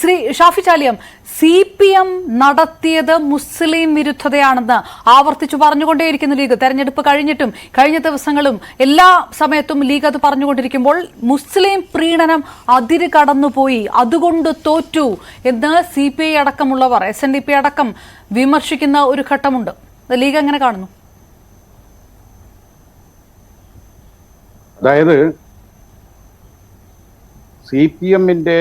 Shri Shafi Chaliyam C P M നടത്തിയത് മുസ്ലിം വിരുദ്ധതയാണെന്ന് ആവർത്തിച്ചു പറഞ്ഞുകൊണ്ടേയിരിക്കുന്ന ലീഗ്. തെരഞ്ഞെടുപ്പ് കഴിഞ്ഞിട്ടും കഴിഞ്ഞ ദിവസങ്ങളും എല്ലാ സമയത്തും ലീഗ് അത് പറഞ്ഞുകൊണ്ടിരിക്കുമ്പോൾ മുസ്ലിം പ്രീണനം അതിര് കടന്നുപോയി. അതുകൊണ്ട് തോറ്റു എന്ന് സി പി ഐ അടക്കമുള്ളവർ എസ് എൻ ഡി പി അടക്കം വിമർശിക്കുന്ന ഒരു ഘട്ടമുണ്ട്. ലീഗ് എങ്ങനെ കാണുന്നു? അതായത് സി പി എമ്മിന്റെ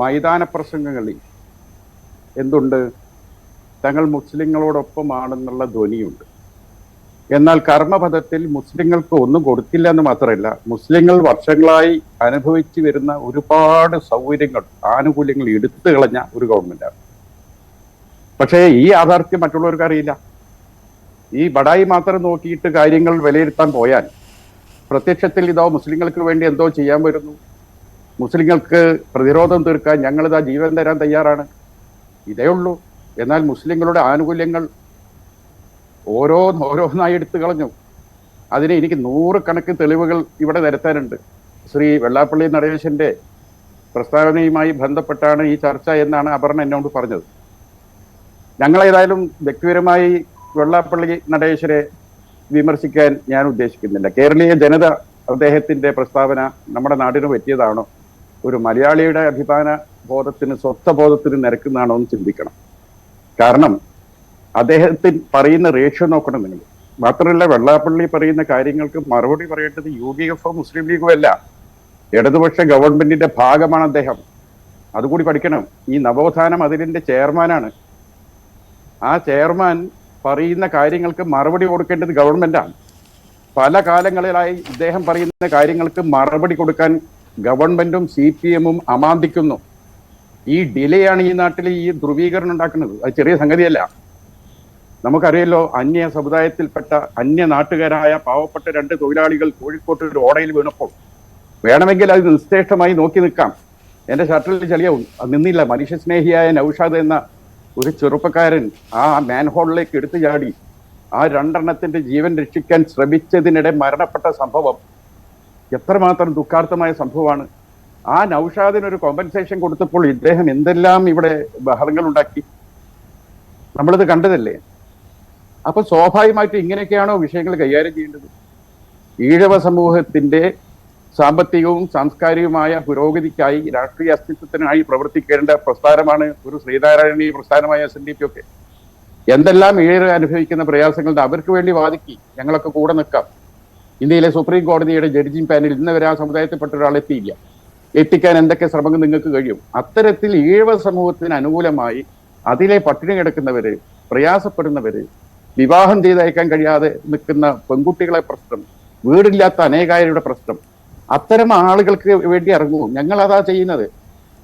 മൈതാന പ്രസംഗങ്ങളിൽ എന്തുണ്ട്? തങ്ങൾ മുസ്ലിങ്ങളോടൊപ്പമാണെന്നുള്ള ധ്വനിയുണ്ട്. എന്നാൽ കർമ്മപഥത്തിൽ മുസ്ലിങ്ങൾക്ക് ഒന്നും കൊടുക്കില്ല എന്ന് മാത്രമല്ല മുസ്ലിങ്ങൾ വർഷങ്ങളായി അനുഭവിച്ചു വരുന്ന ഒരുപാട് സൗകര്യങ്ങൾ ആനുകൂല്യങ്ങൾ എടുത്തു കളഞ്ഞ ഒരു ഗവൺമെന്റാണ്. പക്ഷേ ഈ യാഥാർത്ഥ്യം മറ്റുള്ളവർക്ക് അറിയില്ല. ഈ ബടായി മാത്രം നോക്കിയിട്ട് കാര്യങ്ങൾ വിലയിരുത്താൻ പോയാൽ പ്രത്യക്ഷത്തിൽ ഇതോ മുസ്ലിങ്ങൾക്ക് വേണ്ടി എന്തോ ചെയ്യാൻ വരുന്നു. മുസ്ലിങ്ങൾക്ക് പ്രതിരോധം തീർക്കാൻ ഞങ്ങളിതാ ജീവൻ തരാൻ തയ്യാറാണ്. ഇതേ ഉള്ളൂ. എന്നാൽ മുസ്ലിങ്ങളുടെ ആനുകൂല്യങ്ങൾ ഓരോന്ന് ഓരോന്നായി എടുത്തു കളഞ്ഞു. അതിന് എനിക്ക് നൂറുകണക്കിന് തെളിവുകൾ ഇവിടെ നിരത്താനുണ്ട്. ശ്രീ വെള്ളാപ്പള്ളി നടേശന്റെ പ്രസ്താവനയുമായി ബന്ധപ്പെട്ടാണ് ഈ ചർച്ച എന്നാണ് അപർണ എന്നോട് പറഞ്ഞത്. ഞങ്ങൾ ഏതായാലും വ്യക്തിപരമായി വെള്ളാപ്പള്ളി നടേശരെ വിമർശിക്കാൻ ഞാൻ ഉദ്ദേശിക്കുന്നില്ല. കേരളീയ ജനത അദ്ദേഹത്തിന്റെ പ്രസ്താവന നമ്മുടെ നാടിന് പറ്റിയതാണോ? ഒരു മലയാളിയുടെ അഭിമാന ബോധത്തിന് സ്വത്വബോധത്തിന് നിരക്കുന്നതാണോ എന്ന് ചിന്തിക്കണം. കാരണം അദ്ദേഹത്തിന് പറയുന്ന റേഷ്യോ നോക്കണം നിങ്ങൾ മാത്രമല്ല വെള്ളാപ്പള്ളി പറയുന്ന കാര്യങ്ങൾക്ക് മറുപടി പറയേണ്ടത് യു ഡി എഫോ മുസ്ലിം ലീഗോ അല്ല ഇടതുപക്ഷ ഗവൺമെന്റിന്റെ ഭാഗമാണ് അദ്ദേഹം. അതുകൂടി പഠിക്കണം. ഈ നവോത്ഥാനം അതിലിന്റെ ചെയർമാനാണ്. ആ ചെയർമാൻ പറയുന്ന കാര്യങ്ങൾക്ക് മറുപടി കൊടുക്കേണ്ടത് ഗവൺമെന്റാണ്. പല കാലങ്ങളിലായി ഇദ്ദേഹം പറയുന്ന കാര്യങ്ങൾക്ക് മറുപടി കൊടുക്കാൻ ഗവൺമെന്റും സി പി എമ്മും അമാന്തിക്കുന്നു. ഈ ഡിലേ ആണ് ഈ നാട്ടിൽ ഈ ധ്രുവീകരണം ഉണ്ടാക്കുന്നത്. അത് ചെറിയ സംഗതിയല്ല. നമുക്കറിയല്ലോ അന്യ സമുദായത്തിൽപ്പെട്ട അന്യ നാട്ടുകാരായ പാവപ്പെട്ട രണ്ട് തൊഴിലാളികൾ കോഴിക്കോട്ട് ഒരു ഓടയിൽ വീണപ്പോൾ. വേണമെങ്കിൽ അത് നിശ്ചേഷ്ടമായി നോക്കി നിൽക്കാം. എന്റെ ഷർട്ടിൽ ചെളിയാവും അത് നിന്നില്ല. മനുഷ്യസ്നേഹിയായ നൌഷാദ് എന്ന ഒരു ചെറുപ്പക്കാരൻ ആ മാൻഹോളിലേക്ക് എടുത്തു ചാടി ആ രണ്ടെണ്ണത്തിന്റെ ജീവൻ രക്ഷിക്കാൻ ശ്രമിച്ചതിനിടെ മരണപ്പെട്ട സംഭവം എത്രമാത്രം ദുഃഖാർത്ഥമായ സംഭവമാണ്. ആ നൌഷാദിന് ഒരു കോമ്പൻസേഷൻ കൊടുത്തപ്പോൾ ഇദ്ദേഹം എന്തെല്ലാം ഇവിടെ ബഹളങ്ങൾ ഉണ്ടാക്കി? നമ്മളിത് കണ്ടതല്ലേ? അപ്പൊ സ്വാഭാവികമായിട്ട് ഇങ്ങനെയൊക്കെയാണോ വിഷയങ്ങൾ കൈകാര്യം ചെയ്യേണ്ടത്? ഈഴവ സമൂഹത്തിന്റെ സാമ്പത്തികവും സാംസ്കാരികവുമായ പുരോഗതിക്കായി രാഷ്ട്രീയ അസ്തിത്വത്തിനായി പ്രവർത്തിക്കേണ്ട പ്രസ്ഥാനമാണ് ഒരു ശ്രീനാരായണീയ പ്രസ്ഥാനമായ എസ് എൻ ഡി പി ഒക്കെ. എന്തെല്ലാം ഈഴവ അനുഭവിക്കുന്ന പ്രയാസങ്ങളുടെ അവർക്ക് വേണ്ടി വാദിക്കി ഞങ്ങളൊക്കെ കൂടെ നിൽക്കാം. ഇന്ത്യയിലെ സുപ്രീം കോടതിയുടെ ജഡ്ജിംഗ് പാനൽ ഇന്ന് വരെ ആ സമുദായത്തിൽപ്പെട്ട ഒരാൾ എത്തിയില്ല. എത്തിക്കാൻ എന്തൊക്കെ ശ്രമങ്ങൾ നിങ്ങൾക്ക് കഴിയും? അത്തരത്തിൽ ഈഴവ സമൂഹത്തിന് അനുകൂലമായി അതിലെ പട്ടിണി കിടക്കുന്നവര് പ്രയാസപ്പെടുന്നവര് വിവാഹം ചെയ്തയക്കാൻ കഴിയാതെ നിൽക്കുന്ന പെൺകുട്ടികളെ പ്രശ്നം വീടില്ലാത്ത അനേകായരുടെ പ്രശ്നം അത്തരം ആളുകൾക്ക് വേണ്ടി ഇറങ്ങൂ. ഞങ്ങൾ അതാ ചെയ്യുന്നത്.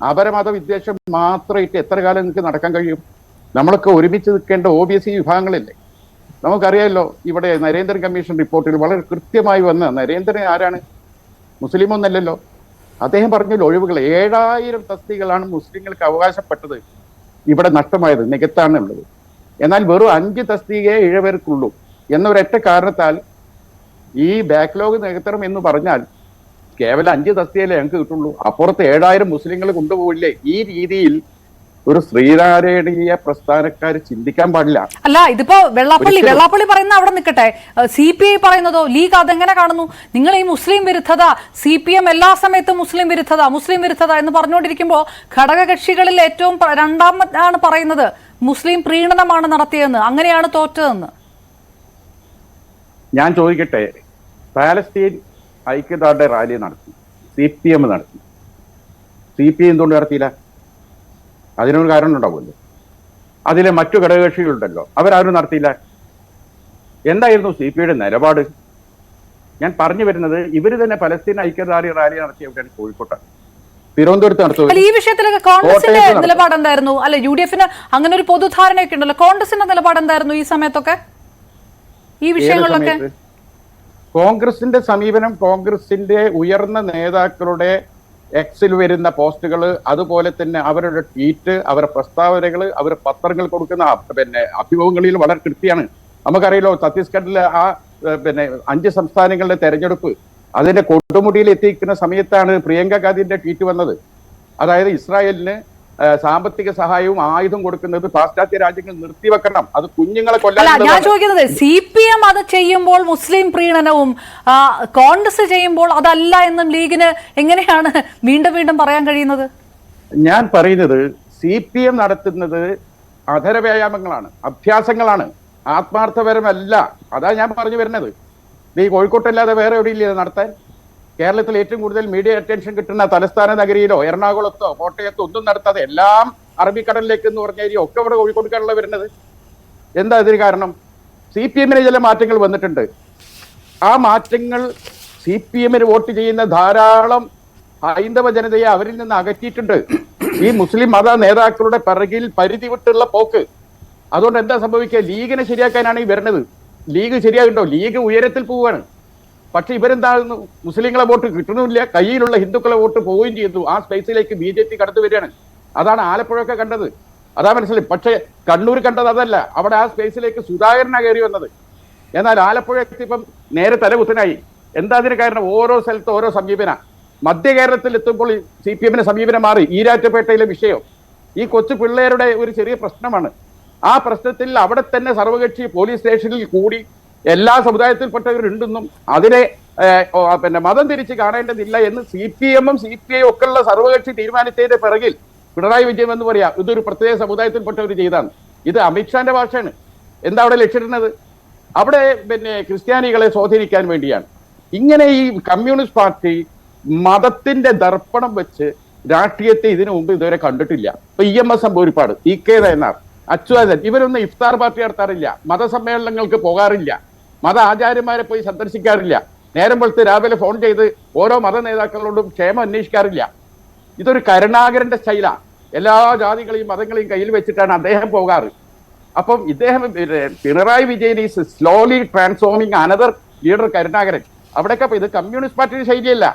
അപരമത വിദ്വേഷം മാത്രമായിട്ട് എത്ര കാലം നിങ്ങൾക്ക് നടക്കാൻ കഴിയും? നമ്മളൊക്കെ ഒരുമിച്ച് നിൽക്കേണ്ട ഒ ബി സി വിഭാഗങ്ങളില്ലേ? നമുക്കറിയാമല്ലോ ഇവിടെ നരേന്ദ്രൻ കമ്മീഷൻ റിപ്പോർട്ടിൽ വളരെ കൃത്യമായി വന്ന നരേന്ദ്രൻ ആരാണ്? മുസ്ലിം ഒന്നല്ലല്ലോ. അദ്ദേഹം പറഞ്ഞു ഒഴിവുകൾ ഏഴായിരം തസ്തികളാണ് മുസ്ലിങ്ങൾക്ക് അവകാശപ്പെട്ടത്. ഇവിടെ നഷ്ടമായത് നികത്താണുള്ളത്. എന്നാൽ വെറും അഞ്ച് തസ്തികയെ ഇഴവർക്കുള്ളൂ എന്നൊരൊറ്റ കാരണത്താൽ ഈ ബാക്ക്ലോഗ് നികത്തണം എന്ന് പറഞ്ഞാൽ കേവലം അഞ്ച് തസ്തികയിലേ ഞങ്ങൾക്ക് കിട്ടുള്ളൂ. അപ്പുറത്ത് ഏഴായിരം മുസ്ലിങ്ങൾ കൊണ്ടുപോകില്ലേ ഈ രീതിയിൽ ഒരു ശ്രീനാരായണീയ പ്രസ്ഥാനക്കാർ ചിന്തിക്കാൻ പാടില്ല. അല്ല ഇതിപ്പോ വെള്ളാപ്പള്ളി വെള്ളാപ്പള്ളി പറയുന്ന അവിടെ നിൽക്കട്ടെ സി പി ഐ പറയുന്നതോ ലീഗ് അതെങ്ങനെ കാണുന്നു? നിങ്ങൾ ഈ മുസ്ലിം വിരുദ്ധത സി പി എം എല്ലാ സമയത്തും മുസ്ലിം വിരുദ്ധത മുസ്ലിം വിരുദ്ധത എന്ന് പറഞ്ഞുകൊണ്ടിരിക്കുമ്പോൾ ഘടകകക്ഷികളിൽ ഏറ്റവും രണ്ടാമതാണ് പറയുന്നത് മുസ്ലിം പ്രീണനമാണ് നടത്തിയതെന്ന്. അങ്ങനെയാണ് തോറ്റതെന്ന്. ഞാൻ ചോദിക്കട്ടെ പാലസ്തീൻ ഐക്യദാർഢ്യ റാലി നടത്തി സി പി എം നടത്തി. സി പി എം എന്തുകൊണ്ട് നടത്തിയില്ല? അതിനൊരു കാരണം ഉണ്ടാവുമല്ലോ അതിലെ മറ്റു ഘടകകക്ഷികളുണ്ടല്ലോ അവരാരും നടത്തിയില്ല. എന്തായിരുന്നു സി പി ഐയുടെ നിലപാട്? ഞാൻ പറഞ്ഞു വരുന്നത് ഇവർ തന്നെ പലസ്തീൻ ഐക്യദാർഢ്യ റാലി നടത്തിയ എവിടെയാണ്? കോഴിക്കോട്ടാണ്. തിരുവനന്തപുരത്ത് നടത്തുന്നത് ഈ വിഷയത്തിലൊക്കെ കോൺഗ്രസിന്റെ നിലപാട് എന്തായിരുന്നു അല്ലെ യു ഡി എഫിന് അങ്ങനെ ഒരു പൊതുധാരണയൊക്കെ ഉണ്ടല്ലോ. കോൺഗ്രസിന്റെ നിലപാട് എന്തായിരുന്നു ഈ സമയത്തൊക്കെ? ഈ വിഷയങ്ങളിലൊക്കെ? കോൺഗ്രസിന്റെ സമീപനം കോൺഗ്രസിന്റെ ഉയർന്ന നേതാക്കളുടെ എക്സിൽ വരുന്ന പോസ്റ്റുകൾ അതുപോലെ തന്നെ അവരുടെ ട്വീറ്റ് അവരുടെ പ്രസ്താവനകൾ അവർ പത്രങ്ങൾ കൊടുക്കുന്ന പിന്നെ അഭിമുഖങ്ങളിൽ വളരെ കൃത്യമാണ്. നമുക്കറിയാലോ ഛത്തീസ്ഗഡിലെ ആ പിന്നെ അഞ്ച് സംസ്ഥാനങ്ങളുടെ തെരഞ്ഞെടുപ്പ് അതിന്റെ കൊടുമുടിയിൽ എത്തിക്കുന്ന സമയത്താണ് പ്രിയങ്ക ഗാന്ധിന്റെ ട്വീറ്റ് വന്നത്. അതായത് ഇസ്രായേലിന് സാമ്പത്തിക സഹായവും ആയുധം കൊടുക്കുന്നത് പാശ്ചാത്യ രാജ്യങ്ങൾ നിർത്തിവെക്കണം. അത് കുഞ്ഞുങ്ങളെ കൊല്ലാൻ ഞാൻ ചോദിക്കുന്നത് സി പി എം അത് ചെയ്യുമ്പോൾ മുസ്ലിം പ്രീണനവും കോൺഗ്രസ് ചെയ്യുമ്പോൾ അതല്ല എന്നും ലീഗിന് എങ്ങനെയാണ് വീണ്ടും വീണ്ടും പറയാൻ കഴിയുന്നത്? ഞാൻ പറയുന്നത് സി പി എം നടത്തുന്നത് അധര വ്യായാമങ്ങളാണ് അഭ്യാസങ്ങളാണ്. ആത്മാർത്ഥപരമല്ല. അതാ ഞാൻ പറഞ്ഞു വരുന്നത്. ഈ കോഴിക്കോട്ടല്ലാതെ വേറെ എവിടെയില്ല നടത്താൻ? കേരളത്തിൽ ഏറ്റവും കൂടുതൽ മീഡിയ അറ്റൻഷൻ കിട്ടുന്ന തലസ്ഥാന നഗരിയിലോ എറണാകുളത്തോ കോട്ടയത്തോ ഒന്നും നടത്താതെ എല്ലാം അറബിക്കടലിലേക്ക് എന്ന് പറഞ്ഞ ഏരിയ ഒക്കെ ഇവിടെ കോഴിക്കോട്ടുകാരല്ല വരുന്നത്. എന്താ ഇതിന് കാരണം? സി പി എമ്മിന് ചില മാറ്റങ്ങൾ വന്നിട്ടുണ്ട്. ആ മാറ്റങ്ങൾ സി പി എമ്മിന് വോട്ട് ചെയ്യുന്ന ധാരാളം ഹൈന്ദവ ജനതയെ അവരിൽ നിന്ന് അകറ്റിയിട്ടുണ്ട്. ഈ മുസ്ലിം മത നേതാക്കളുടെ പിറകിൽ പരിധി വിട്ടുള്ള പോക്ക്. അതുകൊണ്ട് എന്താ സംഭവിക്കുക? ലീഗിനെ ശരിയാക്കാനാണ് ഈ വരുന്നത്. ലീഗ് ശരിയാകുണ്ടോ ലീഗ് ഉയരത്തിൽ പോവുകയാണ്. പക്ഷെ ഇവരെന്താണ് മുസ്ലിങ്ങളെ വോട്ട് കിട്ടണമില്ല കയ്യിലുള്ള ഹിന്ദുക്കളെ വോട്ട് പോവുകയും ചെയ്തു. ആ സ്പേസിലേക്ക് ബി ജെ പി കടന്നു വരികയാണ്. അതാണ് ആലപ്പുഴയൊക്കെ കണ്ടത്. അതാ മനസ്സിലായി. പക്ഷെ കണ്ണൂർ കണ്ടത് അതല്ല. അവിടെ ആ സ്പേസിലേക്ക് സുധാകരനാണ് കയറി വന്നത്. എന്നാൽ ആലപ്പുഴ എത്തിയപ്പം നേരെ തലകുത്തനായി. എന്താ അതിന് കാരണം? ഓരോ സ്ഥലത്ത് ഓരോ സമീപന. മധ്യ കേരളത്തിൽ എത്തുമ്പോൾ സി പി എമ്മിന്റെ സമീപനം മാറി. ഈരാറ്റുപേട്ടയിലെ വിഷയം. ഈ കൊച്ചു പിള്ളേരുടെ ഒരു ചെറിയ പ്രശ്നമാണ്. ആ പ്രശ്നത്തിൽ അവിടെ തന്നെ സർവകക്ഷി പോലീസ് സ്റ്റേഷനിൽ കൂടി എല്ലാ സമുദായത്തിൽപ്പെട്ടവരുണ്ടെന്നും അതിനെ പിന്നെ മതം തിരിച്ച് കാണേണ്ടതില്ല എന്ന് സി പി എമ്മും സി പി ഐ ഒക്കെ ഉള്ള സർവകക്ഷി തീരുമാനത്തിന്റെ പിറകിൽ പിണറായി വിജയൻ എന്ന് പറയാം ഇതൊരു പ്രത്യേക സമുദായത്തിൽപ്പെട്ടവർ ചെയ്താണ്. ഇത് അമിത്ഷാന്റെ ഭാഷയാണ്. എന്താ അവിടെ ലക്ഷ്യമിടുന്നത്? അവിടെ പിന്നെ ക്രിസ്ത്യാനികളെ സ്വാധീനിക്കാൻ വേണ്ടിയാണ്. ഇങ്ങനെ ഈ കമ്മ്യൂണിസ്റ്റ് പാർട്ടി മതത്തിന്റെ ദർപ്പണം വെച്ച് രാഷ്ട്രീയത്തെ ഇതിനു മുമ്പ് ഇതുവരെ കണ്ടിട്ടില്ല. ഇപ്പൊ ഇ എം എസ് ഒരുപാട് ഇ കെ നയനാർ അച്യുതൻ ഇവരൊന്നും ഇഫ്താർ പാർട്ടി നടത്താറില്ല. മതസമ്മേളനങ്ങൾക്ക് പോകാറില്ല. മത ആചാര്യന്മാരെ പോയി സന്ദർശിക്കാറില്ല. നേരം വെളുത്ത് രാവിലെ ഫോൺ ചെയ്ത് ഓരോ മത നേതാക്കളോടും ക്ഷേമം അന്വേഷിക്കാറില്ല. ഇതൊരു കരുണാകരന്റെ ശൈലാണ് എല്ലാ ജാതികളെയും മതങ്ങളെയും കയ്യിൽ വെച്ചിട്ടാണ് അദ്ദേഹം പോകാറ്. അപ്പം ഇദ്ദേഹം Pinarayi Vijayan is slowly transforming another leader Karunakaran. അവിടെയൊക്കെ ഇത് കമ്മ്യൂണിസ്റ്റ് പാർട്ടിയുടെ ശൈലിയല്ല.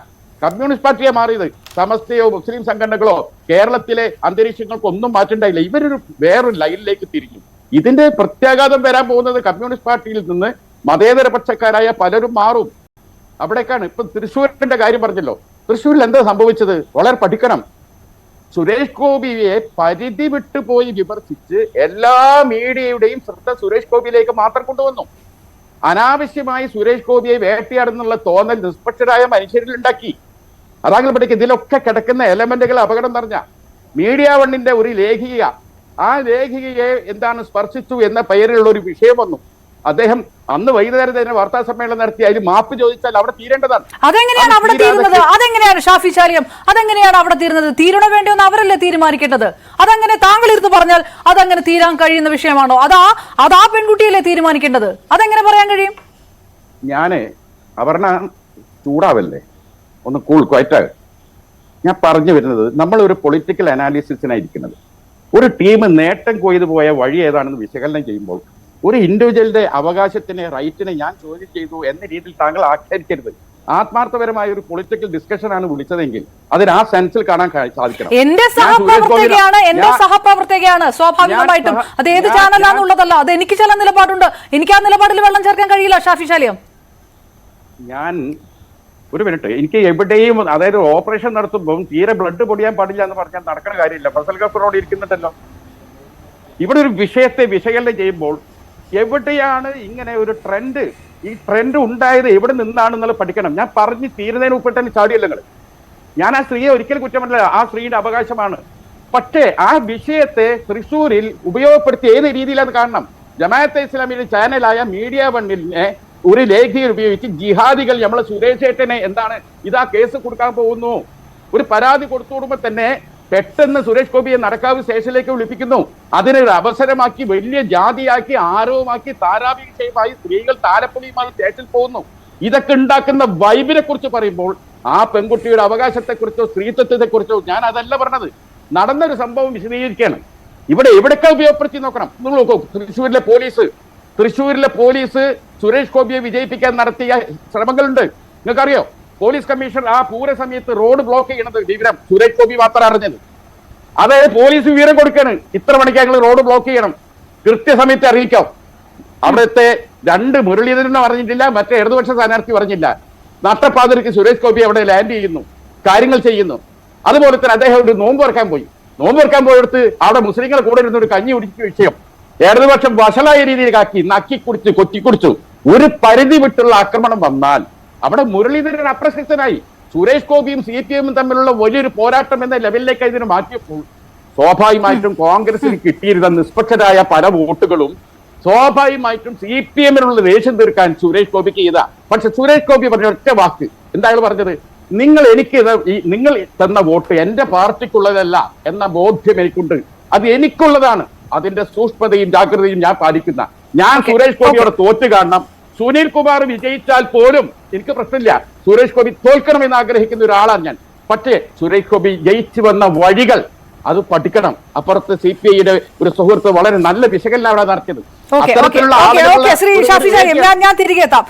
കമ്മ്യൂണിസ്റ്റ് പാർട്ടിയെ മാറിയത്. സമസ്തയോ മുസ്ലിം സംഘടനകളോ കേരളത്തിലെ അന്തരീക്ഷങ്ങൾക്കൊന്നും മാറ്റണ്ടായില്ല. ഇവരൊരു വേറൊരു ലൈനിലേക്ക് തിരിഞ്ഞു. ഇതിന്റെ പ്രത്യാഘാതം വരാൻ പോകുന്നത് കമ്മ്യൂണിസ്റ്റ് പാർട്ടിയിൽ നിന്ന് മതേതര പക്ഷക്കാരായ പലരും മാറും. അവിടേക്കാണ്. ഇപ്പൊ തൃശ്ശൂരിന്റെ കാര്യം പറഞ്ഞല്ലോ. തൃശ്ശൂരിൽ എന്താ സംഭവിച്ചത്? വളരെ പഠിക്കണം. സുരേഷ് ഗോപിയെ പരിധി വിട്ടു പോയി വിമർശിച്ച് എല്ലാ മീഡിയയുടെയും ശ്രദ്ധ സുരേഷ് ഗോപിയിലേക്ക് മാത്രം കൊണ്ടുവന്നു. അനാവശ്യമായി സുരേഷ് ഗോപിയെ വേട്ടയാടുന്നുള്ള തോന്നൽ നിഷ്പക്ഷരായ മനുഷ്യരിൽ ഉണ്ടാക്കി. പഠിക്കും ഇതിലൊക്കെ കിടക്കുന്ന എലമെന്റുകൾ അപകടം നിറഞ്ഞ മീഡിയ വണ്ണിന്റെ ഒരു ലേഖിക ആ ലേഖികയെ എന്താണ് സ്പർശിച്ചു എന്ന പേരിലുള്ള ഒരു വിഷയം വന്നു. അദ്ദേഹം അന്ന് വൈകുന്നേരം തന്നെ വാർത്താ സമ്മേളനം നടത്തി അതിൽ മാപ്പ് ചോദിച്ചാൽ അവിടെ തീരേണ്ടതാണ്. അതെങ്ങനെയാണ് അവിടെ തീരുന്നത്? അതെങ്ങനെയാണ് ഷാഫി ശാലിയം? അതെങ്ങനെയാണ് അവിടെ തീരുന്നത്? തീരണോ വേണ്ടി എന്ന് അവരല്ലേ തീരുമാനിക്കേണ്ടത്? അതങ്ങനെ താങ്കൾ ഇരുന്ന് പറഞ്ഞാൽ അതങ്ങനെ തീരാൻ കഴിയുന്ന വിഷയമാണോ? അതാ അതാ പെൺകുട്ടിയല്ലേ തീരുമാനിക്കേണ്ടത്? അതെങ്ങനെ പറയാൻ കഴിയും? ഞാൻ അവർണ ചൂടാവല്ലേ? ഒന്ന് കൂൾ ക്വയറ്റ് ഞാൻ പറഞ്ഞു വരുന്നത് നമ്മൾ ഒരു പൊളിറ്റിക്കൽ അനാലിസിസിനായിരിക്കുന്നത് ഒരു ടീം നേട്ടം കൊയ്തു പോയ വഴി ഏതാണെന്ന് വിശകലനം ചെയ്യുമ്പോൾ ഒരു ഇൻഡിവിജ്വലിന്റെ അവകാശത്തിനെ റൈറ്റിനെ ഞാൻ ചോദ്യം ചെയ്തു എന്ന രീതിയിൽ താങ്കൾ ആഖ്യാനിക്കരുത്. ആത്മാർത്ഥപരമായ ഒരു പൊളിറ്റിക്കൽ ഡിസ്കഷൻ ആണ് വിളിച്ചതെങ്കിൽ അതിന് ആ സെൻസിൽ കാണാൻ സാധിക്കണം. എന്റെ സഹപ്രവർത്തകയാണ് എന്റെ സഹപ്രവർത്തകയാണ്. സ്വാഭാവികമായിട്ടും. അത് ഏത് ചാനലാന്നുള്ളതല്ല അത് എനിക്ക് ചില നിലപാടുണ്ട്. എനിക്ക് ആ നിലപാടിൽ വെള്ളം ചേർക്കാൻ കഴിയില്ല ഷാഫി ശാലിയം. ഞാൻ ഒരു മിനിറ്റ് എനിക്ക് എവിടെയും അതായത് ഓപ്പറേഷൻ നടത്തുമ്പോൾ തീരെ ബ്ലഡ് പൊടിയാൻ പാടില്ല എന്ന് പറഞ്ഞാൽ നടക്കുന്ന കാര്യമില്ല. ഫസൽ ഗഫറോട് ഇരിക്കുന്നുണ്ടല്ലോ. ഇവിടെ ഒരു വിഷയത്തെ വിശകലനം ചെയ്യുമ്പോൾ എവിടെയാണ് ഇങ്ങനെ ഒരു ട്രെൻഡ് ഈ ട്രെൻഡ് ഉണ്ടായത് എവിടെ നിന്നാണെന്നുള്ളത് പഠിക്കണം? ഞാൻ പറഞ്ഞ് തീരുന്നതിന് ഉൾപ്പെട്ട തന്നെ നിങ്ങൾ ഞാൻ ആ സ്ത്രീയെ ഒരിക്കലും കുറ്റമല്ല ആ സ്ത്രീയുടെ അവകാശമാണ്. പക്ഷേ ആ വിഷയത്തെ തൃശ്ശൂരിൽ ഉപയോഗപ്പെടുത്തി ഏത് രീതിയിലാണ് കാണണം? ജമാഅത്തെ ഇസ്ലാമിയുടെ ചാനലായ മീഡിയ വണ്ണിനെ ഒരു ലേഖിക ഉപയോഗിച്ച് ജിഹാദികൾ നമ്മളെ സുരേഷേട്ടനെ എന്താണ് ഇതാ കേസ് കൊടുക്കാൻ പോകുന്നു? ഒരു പരാതി കൊടുത്തു തന്നെ പെട്ടെന്ന് സുരേഷ് ഗോപിയെ നടക്കാവ് സ്റ്റേഷനിലേക്ക് വിളിപ്പിക്കുന്നു. അതിനൊരു അവസരമാക്കി വലിയ ജാതിയാക്കി ആരവമാക്കി താരാഭിഷേകമായി സ്ത്രീകൾ താരപ്പൊലിയുമായി സ്റ്റേഷനിൽ പോകുന്നു. ഇതൊക്കെ ഉണ്ടാക്കുന്ന വൈബിനെ കുറിച്ച് പറയുമ്പോൾ ആ പെൺകുട്ടിയുടെ അവകാശത്തെക്കുറിച്ചോ സ്ത്രീത്വത്തെക്കുറിച്ചോ ഞാൻ അതല്ല പറഞ്ഞത്. നടന്നൊരു സംഭവം വിശദീകരിക്കുകയാണ്. ഇവിടെ എവിടെയൊക്കെ ഉപയോഗപ്പെടുത്തി നോക്കണം? നിങ്ങൾ നോക്കൂ തൃശ്ശൂരിലെ പോലീസ് തൃശ്ശൂരിലെ പോലീസ് സുരേഷ് ഗോപിയെ വിജയിപ്പിക്കാൻ നടത്തിയ ശ്രമങ്ങളുണ്ട്. നിങ്ങൾക്കറിയോ? പോലീസ് കമ്മീഷണർ ആ പൂര സമയത്ത് റോഡ് ബ്ലോക്ക് ചെയ്യണത് വിവരം സുരേഷ് ഗോപി മാത്രം അറിഞ്ഞത്. അതായത് പോലീസ് വിവരം കൊടുക്കാണ്. ഇത്ര മണിക്ക് ഞങ്ങൾ റോഡ് ബ്ലോക്ക് ചെയ്യണം. കൃത്യസമയത്ത് അറിയിക്കാം. അവിടുത്തെ രണ്ട് മുരളീധരൻ പറഞ്ഞിട്ടില്ല മറ്റേ ഇടതുപക്ഷ സ്ഥാനാർത്ഥി പറഞ്ഞില്ല. നട്ടപ്പാതിരിക്ക് സുരേഷ് ഗോപി അവിടെ ലാൻഡ് ചെയ്യുന്നു കാര്യങ്ങൾ ചെയ്യുന്നു. അതുപോലെ തന്നെ അദ്ദേഹം ഒരു നോമ്പ് തുറക്കാൻ പോയി. നോമ്പ് തുറക്കാൻ പോയെടുത്ത് അവിടെ മുസ്ലിങ്ങളെ കൂടെ ഇരുന്ന് ഒരു കഞ്ഞി കുടിച്ച വിഷയം ഇടതുപക്ഷം വഷളായ രീതിയിൽ കാക്കി നക്കി കുടിച്ചു കൊത്തിക്കുടിച്ചു. ഒരു പരിധി വിട്ടുള്ള ആക്രമണം വന്നാൽ അവിടെ മുരളീധരൻ അപ്രസക്തനായി. സുരേഷ് ഗോപിയും സി പി എമ്മും തമ്മിലുള്ള വലിയൊരു പോരാട്ടം എന്ന ലെവലിലേക്ക് ഇതിനെ മാറ്റിയപ്പോൾ സ്വാഭാവികമായിട്ടും കോൺഗ്രസിന് കിട്ടിയിരുന്ന നിഷ്പക്ഷരായ പല വോട്ടുകളും സ്വാഭാവികമായിട്ടും സി പി എമ്മിനുള്ള ദേഷ്യം തീർക്കാൻ സുരേഷ് ഗോപിക്ക് ചെയ്താ. പക്ഷെ സുരേഷ് ഗോപി പറഞ്ഞ ഒറ്റ വാക്ക്. എന്താ അയാൾ പറഞ്ഞത്? നിങ്ങൾ എനിക്ക് ഈ നിങ്ങൾ തന്ന വോട്ട് എന്റെ പാർട്ടിക്കുള്ളതല്ല എന്ന ബോധ്യം എനിക്കുണ്ട്. അത് എനിക്കുള്ളതാണ്. അതിന്റെ സൂക്ഷ്മതയും ജാഗ്രതയും ഞാൻ പാലിക്കുന്ന. ഞാൻ സുരേഷ് ഗോപിയോട് തോറ്റ് കാണണം സുനിൽ കുമാർ വിജയിച്ചാൽ പോലും എനിക്ക് പ്രശ്നമില്ല. സുരേഷ് ഗോപി തോൽക്കണമെന്ന് ആഗ്രഹിക്കുന്ന ഒരാളാണ് ഞാൻ. പക്ഷേ സുരേഷ് ഗോപി ജയിച്ചു വന്ന വഴികൾ അത് പഠിക്കണം. അപ്പുറത്ത് സി പി ഐയുടെ ഒരു സുഹൃത്ത് വളരെ നല്ല വിശകലനം അവിടെ നടത്തിയത്. അത്തരത്തിലുള്ള ഞാൻ ഞാൻ തിരികെ എത്താം.